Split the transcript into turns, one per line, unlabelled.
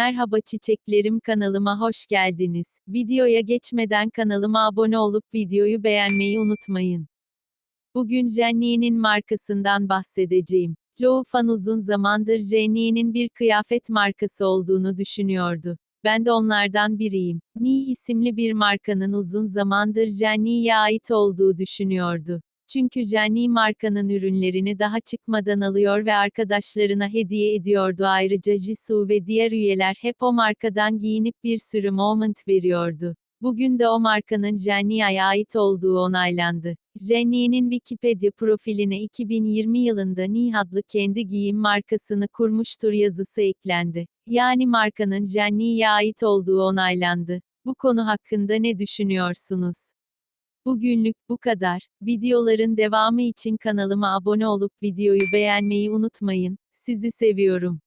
Merhaba çiçeklerim kanalıma hoş geldiniz. Videoya geçmeden kanalıma abone olup videoyu beğenmeyi unutmayın. Bugün Jennie'nin markasından bahsedeceğim. Çoğu fan uzun zamandır Jennie'nin bir kıyafet markası olduğunu düşünüyordu. Ben de onlardan biriyim. Ni isimli bir markanın uzun zamandır Jennie'ye ait olduğu düşünüyordu. Çünkü Jennie markanın ürünlerini daha çıkmadan alıyor ve arkadaşlarına hediye ediyordu. Ayrıca Jisoo ve diğer üyeler hep o markadan giyinip bir sürü moment veriyordu. Bugün de o markanın Jennie'ye ait olduğu onaylandı. Jennie'nin Wikipedia profiline 2020 yılında Ni adlı kendi giyim markasını kurmuştur yazısı eklendi. Yani markanın Jennie'ye ait olduğu onaylandı. Bu konu hakkında ne düşünüyorsunuz? Bugünlük bu kadar. Videoların devamı için kanalıma abone olup videoyu beğenmeyi unutmayın. Sizi seviyorum.